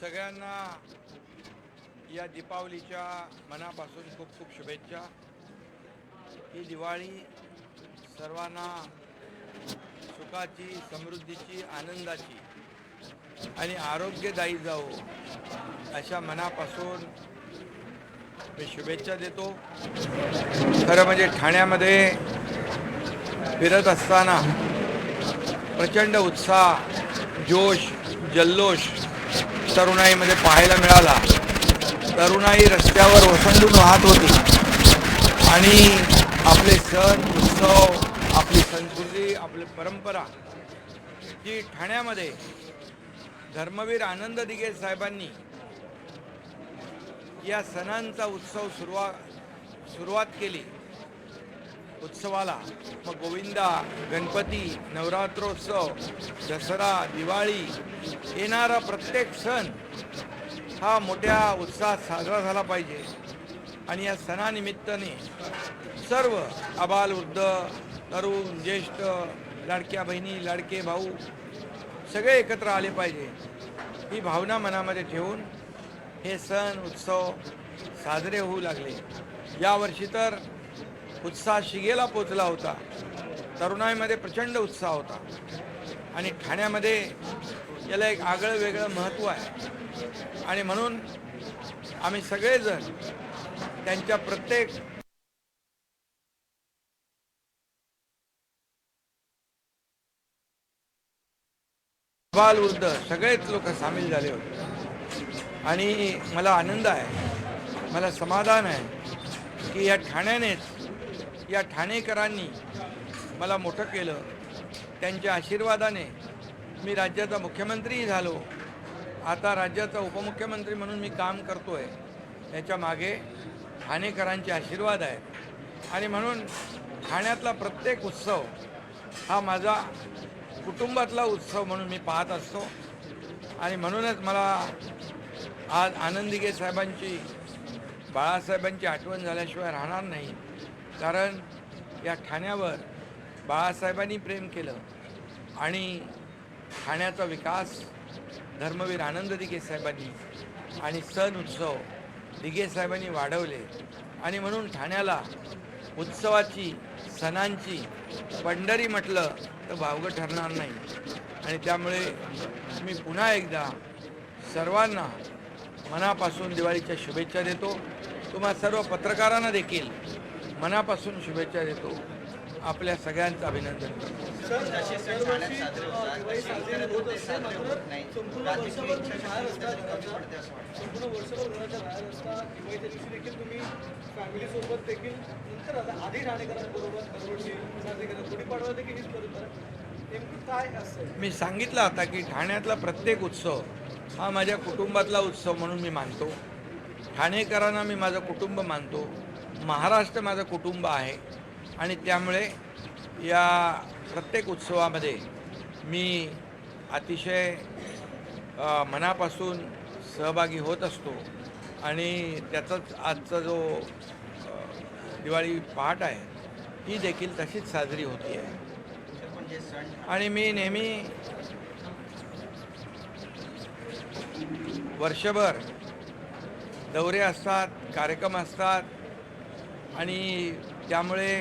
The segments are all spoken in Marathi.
सगळ्यांना या दीपावलीच्या मनापासून खूप खूप शुभेच्छा. ही दिवाळी सर्वांना सुखाची समृद्धीची आनंदाची आणि आरोग्यदायी जाओ अशा मनापासून मी शुभेच्छा देतो. खरं म्हणजे ठाण्यामध्ये फिरत असताना प्रचंड उत्साह जोश जल्लोष तरुणाईमध्ये पाहायला मिळाला. तरुणाई रस्त्यावर ओसंडून वाहत होती. आणि आपले सण उत्सव आपली संस्कृती आपली परंपरा जी ठाण्यामध्ये धर्मवीर आनंद दिघे साहेबांनी या सणांचा उत्सव सुरुवात सुरुवात केली. उत्सवाला. मग गोविंदा गणपती नवरात्रोत्सव दसरा दिवाळी येणारा प्रत्येक सण हा मोठ्या उत्साहात साजरा झाला पाहिजे. आणि या सणानिमित्ताने सर्व आबालवृद्ध तरुण ज्येष्ठ लाडक्या बहिणी लाडके भाऊ सगळे एकत्र आले पाहिजे. ही भावना मनामध्ये ठेवून हे सण उत्सव साजरे होऊ लागले. यावर्षी तर उत्साह शिगेला पोचला होता. तरुणाईमध्ये प्रचंड उत्साह होता. आणि ठाण्यामध्ये याला एक आगळं वेगळं महत्त्व आहे. आणि म्हणून आम्ही सगळेजण त्यांच्या प्रत्येक बाल वृद्ध सगळेच लोक सामील झाले होते. आणि मला आनंद आहे मला समाधान आहे की या ठाण्यानेच या ठाणेकरांनी मला मोठं केलं. त्यांच्या आशीर्वादाने मी राज्याचा मुख्यमंत्रीही झालो. आता राज्याचा उपमुख्यमंत्री म्हणून मी काम करतो आहे याच्या मागे ठाणेकरांचे आशीर्वाद आहेत. आणि म्हणून ठाण्यातला प्रत्येक उत्सव हा माझा कुटुंबातला उत्सव म्हणून मी पाहत असतो. आणि म्हणूनच मला आज आनंदीगे साहेबांची बाळासाहेबांची आठवण झाल्याशिवाय राहणार नाही. कारण या ठाण्यावर बाळासाहेबांनी प्रेम केलं आणि ठाण्याचा विकास धर्मवीर आनंद दिघे साहेबांनी आणि सण उत्सव दिघे साहेबांनी वाढवले. आणि म्हणून ठाण्याला उत्सवाची सणांची पंढरी म्हटलं तर भावगं ठरणार नाही. आणि त्यामुळे मी पुन्हा एकदा सर्वांना मनापासून दिवाळीच्या शुभेच्छा देतो. तुम्हा सर्व पत्रकारांना देखील मनापासून शुभेच्छा देतो. आपल्या सगळ्यांचं अभिनंदन मी सांगितलं आता की ठाण्यातला प्रत्येक उत्सव हा माझ्या कुटुंबातला उत्सव म्हणून मी मानतो. ठाणेकरांना मी माझं कुटुंब मानतो. महाराष्ट्र माझं कुटुंब आहे. आणि त्यामुळे या प्रत्येक उत्सवामध्ये मी अतिशय मनापासून सहभागी होत असतो. आणि त्याचाच आजचा जो दिवाळी पहाट आहे ती देखील तशीच साजरी होती आहे. आणि मी नेहमी वर्षभर दौरे असतात कार्यक्रम असतात आणि त्यामुळे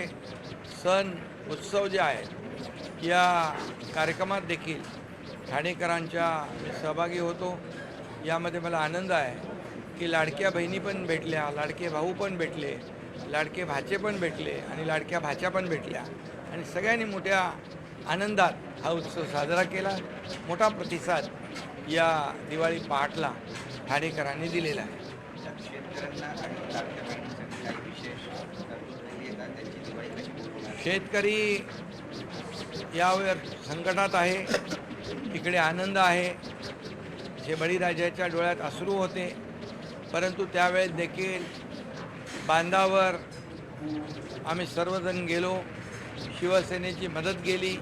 सण उत्सव जे आहेत या कार्यक्रमात देखील ठाणेकरांच्या मी सहभागी होतो. यामध्ये मला आनंद आहे की लाडक्या बहिणी पण भेटल्या लाडके भाऊ पण भेटले लाडके भाचे पण भेटले आणि लाडक्या भाच्या पण भेटल्या. आणि सगळ्यांनी मोठ्या आनंदात हा उत्सव साजरा केला. मोठा प्रतिसाद या दिवाळी पहाटला ठाणेकरांनी दिलेला आहे तर शेतकऱ्यांना आणि लाडक्या बहिणीसाठी काही विशेष तरतूद केली आहे का त्यांची दिवाळी कशी होणार शेतकरी यावर संकटात आहे इकडे आनंद आहे. जे बळीराजाच्या डोळ्यात अश्रू होते परंतु त्यावेळेस देखील बांधावर आम्ही सर्वजण गेलो. शिवसेनेची मदत गेली.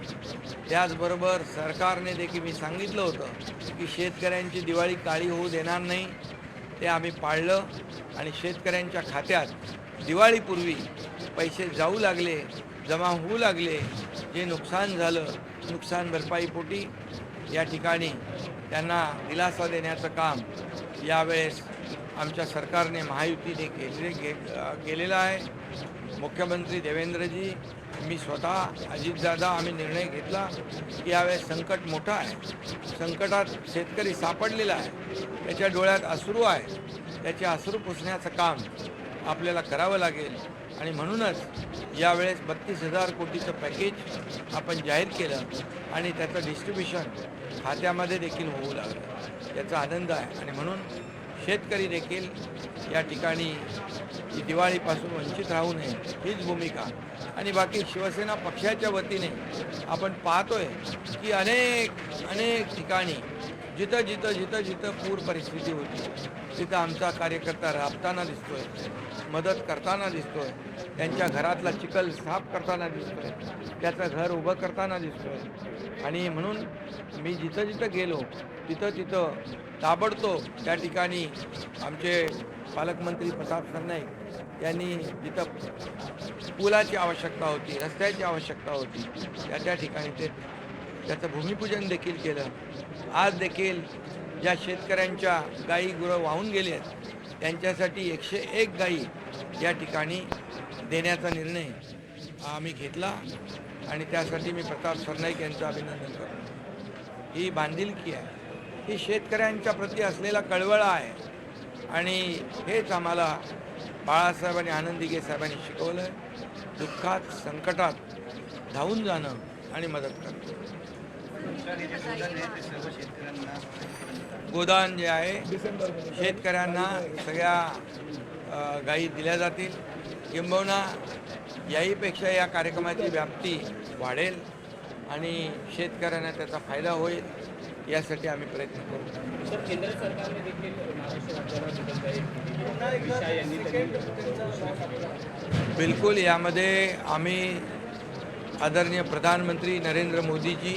त्याचबरोबर सरकारने देखील मी सांगितलं होतं की शेतकऱ्यांची दिवाळी काळी होऊ देणार नाही. ते आम्ही पाळलं आणि शेतकऱ्यांच्या खात्यात दिवाळीपूर्वी पैसे जाऊ लागले. जमा होऊ लागले जे नुकसान झालं नुकसान भरपाईपोटी या ठिकाणी त्यांना दिलासा देण्याचं काम यावेळेस आमच्या सरकारने महायुतीने केले गे केलेलं आहे. मुख्यमंत्री देवेंद्रजी मी स्वतः अजितदादा आम्ही निर्णय घेतला की यावेळेस संकट मोठं आहे. संकटात शेतकरी सापडलेला आहे. त्याच्या डोळ्यात अश्रू आहे त्याचे अश्रू पुसण्याचं काम आपल्याला करावं लागेल. आणि म्हणूनच यावेळेस बत्तीस हजार कोटीचं पॅकेज आपण जाहीर केलं आणि त्याचं डिस्ट्रीब्युशन खात्यामध्ये देखील होऊ लागलं. याचा आनंद आहे. आणि म्हणून शेतकरी देखील या ठिकाणी दिवाळीपासून वंचित राहू नये हीच भूमिका. आणि बाकी शिवसेना पक्षाच्या वतीने आपण पाहतोय की अनेक अनेक ठिकाणी जिथं जिथं जिथं जिथं पूर परिस्थिती होती तिथं आमचा कार्यकर्ता राबताना दिसतोय मदत करताना दिसतोय त्यांच्या घरातला चिखल साफ करताना दिसतोय त्याचं घर उभं करताना दिसतोय. आणि म्हणून मी जिथं जिथं गेलो तिथं तिथं ताबडतोब त्या ठिकाणी आमचे पालकमंत्री प्रताप सरनाईक यांनी जिथं पुलाची आवश्यकता होती रस्त्याची आवश्यकता होती त्या त्या ठिकाणी ते त्याचं भूमिपूजन देखील केलं. आज देखील ज्या शेतकऱ्यांच्या गायी गुरं वाहून गेले आहेत त्यांच्यासाठी एकशे एक गायी या ठिकाणी देण्याचा निर्णय आम्ही घेतला आणि त्यासाठी मी प्रताप सरनाईक यांचं अभिनंदन करतो. ही बांधिलकी आहे. ही शेतकऱ्यांच्या प्रती असलेला कळवळा आहे. आणि हेच आम्हाला बाळासाहेब आणि आनंदीगे साहेबांनी शिकवलं. दुःखात संकटात धावून जाणं आणि मदत करणं. गोदान जे आहे शेतकऱ्यांना सगळ्या गायी दिल्या जातील. किंबहुना याहीपेक्षा या कार्यक्रमाची व्याप्ती वाढेल आणि शेतकऱ्यांना त्याचा फायदा होईल यासाठी आम्ही प्रयत्न करू. केंद्र सरकारने देखील बिलकुल यामध्ये आम्ही आदरणीय प्रधानमंत्री नरेंद्र मोदीजी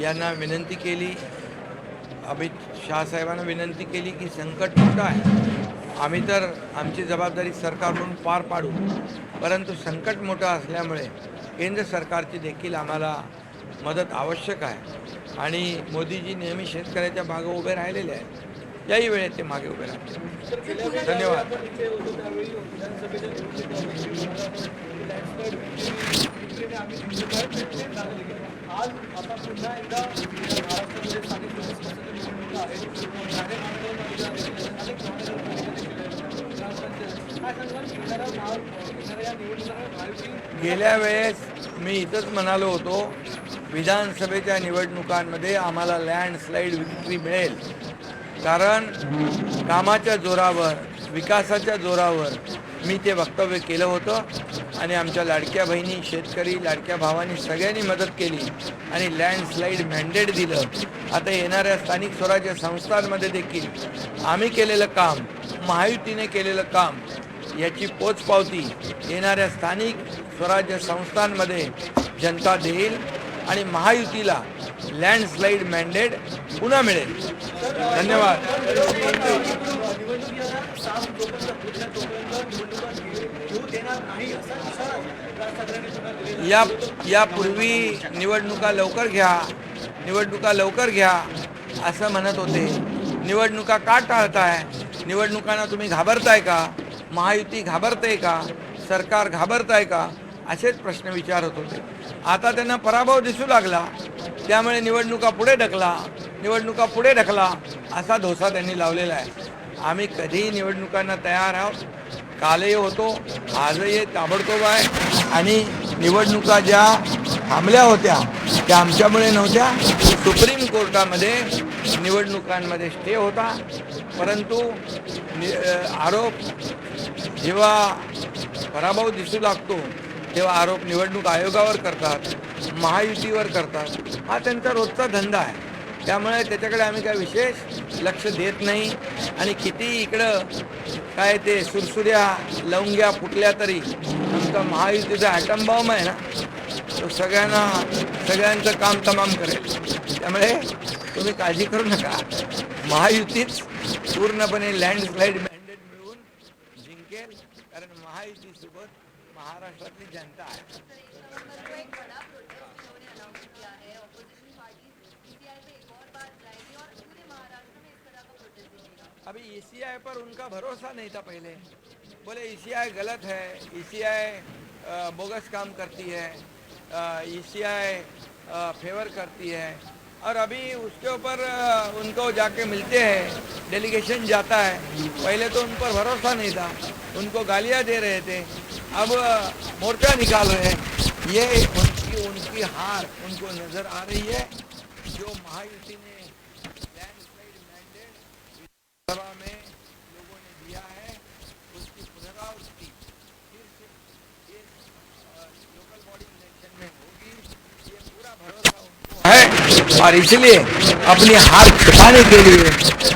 यांना विनंती केली. अमित शहासाहेबांना विनंती केली की संकट मोठं आहे. आम्ही तर आमची जबाबदारी सरकार म्हणून पार पाडू. परंतु संकट मोठं असल्यामुळे केंद्र सरकारची देखील आम्हाला मदत आवश्यक आहे. आणि मोदीजी नेहमी शेतकऱ्याच्या मागे उभे राहिलेले आहेत. याही वेळेत ते मागे उभे राहतील. धन्यवाद. आज आता पुन्हा एकदा महाराष्ट्रामध्ये स्थानिक निवडणुका आहेत अनेक गेल्या वेळेस मी इथंच म्हणालो होतो विधानसभेच्या निवडणुकांमध्ये आम्हाला लँडस्लाईड विक्री मिळेल. कारण कामाच्या जोरावर विकासाच्या जोरावर मी ते वक्तव्य केलं होतं. आणि आमच्या लाडक्या बहिणी शेतकरी लाडक्या भावांनी सगळ्यांनी मदत केली आणि लँडस्लाईड मॅन्डेट दिलं. आता येणाऱ्या स्थानिक स्वराज्य संस्थांमध्ये देखील आम्ही केलेलं काम महायुतीने केलेलं काम याची पोचपावती येणाऱ्या स्थानिक स्वराज्य संस्थांमध्ये जनता देईल आणि महायुतीला लँडस्लाईड मॅन्डेट पुन्हा मिळेल. धन्यवाद निवडणुकीला साफ जोपर्यंत पुढच्या तोपर्यंत निवडणुका घेऊ घेऊ देणार नाही असा इशारा राज ठाकरेंनी पुन्हा दिलेला आहे. या यापूर्वी निवडणुका लवकर घ्या निवडणुका लवकर घ्या असं म्हणत होते. निवडणुका का टाळताय? निवडणुकांना तुम्ही घाबरताय का? महायुती घाबरते का? सरकार घाबरताय का? असेच प्रश्न विचारत होते. आता त्यांना पराभव दिसू लागला. त्यामुळे निवडणुका पुढे ढकला निवडणुका पुढे ढकला असा धोसा त्यांनी लावलेला आहे. आम्ही कधीही निवडणुकांना तयार आहोत. कालही होतो आजही ताबडतोब आहे. आणि निवडणुका ज्या थांबल्या होत्या त्या आमच्यामुळे नव्हत्या. सुप्रीम कोर्टामध्ये निवडणुकांमध्ये स्टे होता. परंतु नि आरोप जेव्हा पराभव दिसू लागतो तेव्हा आरोप निवडणूक आयोगावर करतात महायुतीवर करतात. हा त्यांचा रोजचा धंदा आहे. त्यामुळे त्याच्याकडे आम्ही काय विशेष लक्ष देत नाही. आणि किती इकडं काय ते सुरसुऱ्या लवंग्या फुटल्या तरी आमचा महायुतीचा ॲटम बॉम्ब आहे ना तो सगळ्यांना सगळ्यांचं काम तमाम करेल. त्यामुळे तुम्ही काळजी करू नका. महायुतीच पूर्णपणे लँडस्लाईड मॅन्डेट मिळवून जिंकेल कारण महायुतीसोबत महाराष्ट्रातली जनता आहे. ईसीआई पर उनका भरोसा नहीं था पहले। बोले ईसीआई गलत है। ईसीआई बोगस काम करती है। ईसीआई फेवर करती है। और अभी उसके ऊपर उनको जाके मिलते हैं। डेलीगेशन जाता है। पहले तो उन पर भरोसा नहीं था। उनको गालियाँ दे रहे थे। अब मोर्चा निकाल रहे हैं। ये उनकी उनकी हार उनको नज़र आ रही है। जो महायुति ने लैंडस्लाइड मैंडेट सभा में लोगों ने दिया है उसकी पुनरावृत्ति फिर से ये लोकल बॉडी इलेक्शन में होगी ये पूरा भरोसा उनको है और इसलिए अपनी हार छुपाने के लिए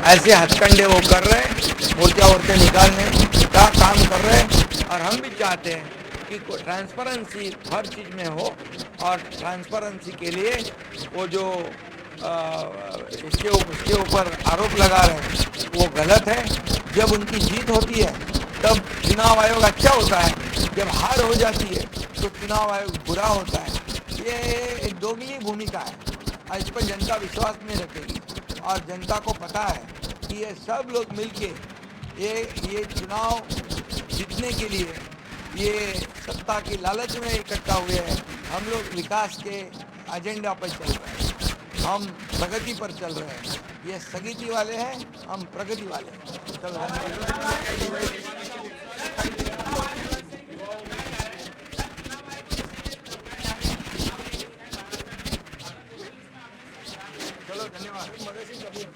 ऐसे हथकंडे वो कर रहे हैं मोर्चा वोर्चा निकालने का काम कर रहे हैं। और हम भी चाहते हैं कि ट्रांसपेरेंसी हर चीज़ में हो और ट्रांसपेरेंसी के लिए वो जो इसके उसके ऊपर आरोप लगा रहे हैं, वो गलत है। जब उनकी जीत होती है, तब चुनाव आयोग अच्छा होता है। जब हार हो जाती है तो चुनाव आयोग बुरा होता है। ये एक दोगली भूमिका है। इस पर जनता विश्वास नहीं रखेगी और जनता को पता है कि ये सब लोग मिलके ये ये चुनाव जीतने के लिए ये सत्ता की लालच में इकट्ठा हुए हैं। हम लोग विकास के एजेंडा पर चल रहे हैं। हम प्रगति पर चल रहे हैं। ये स्थगिति वाले हैं, हम प्रगति वाले हैं। चल रहे हैं। Thank you.